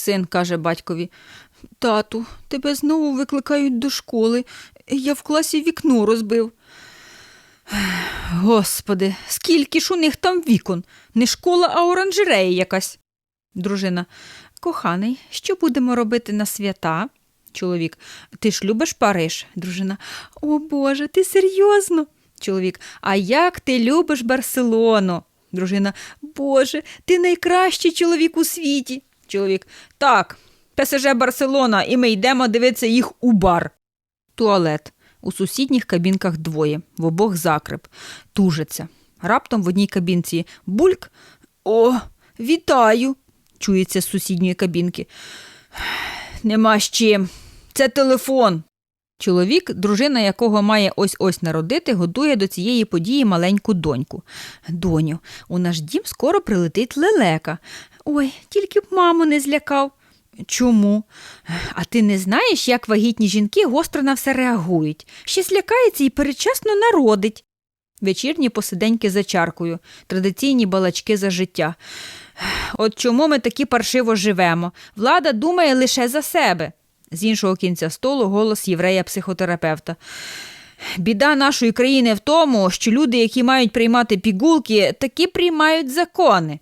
Син каже батькові Тату, тебе знову викликають до школи. Я в класі вікно розбив. Господи, скільки ж у них там вікон? Не школа, а оранжерея якась. Дружина. Коханий, що будемо робити на свята? Чоловік. Ти ж любиш Париж? Дружина. О Боже, ти серйозно? Чоловік. А як ти любиш Барселону? Дружина. Боже, ти найкращий чоловік у світі. Чоловік. Так, ПСЖ Барселона, і ми йдемо дивитися їх у бар. Туалет. У сусідніх кабінках двоє, в обох закреп. Тужаться. Раптом в одній кабінці бульк. О, вітаю! чується з сусідньої кабінки. Нема з чим. Це телефон. Чоловік, дружина якого має ось ось народити, годує до цієї події маленьку доньку. Доню, у наш дім скоро прилетить лелека. Ой, тільки б маму не злякав. Чому? А ти не знаєш, як вагітні жінки гостро на все реагують? Ще злякається і передчасно народить. Вечірні посиденьки за чаркою, традиційні балачки за життя. От чому ми такі паршиво живемо? Влада думає лише за себе. З іншого кінця столу голос єврея-психотерапевта. Біда нашої країни в тому, що люди, які мають приймати пігулки, таки приймають закони.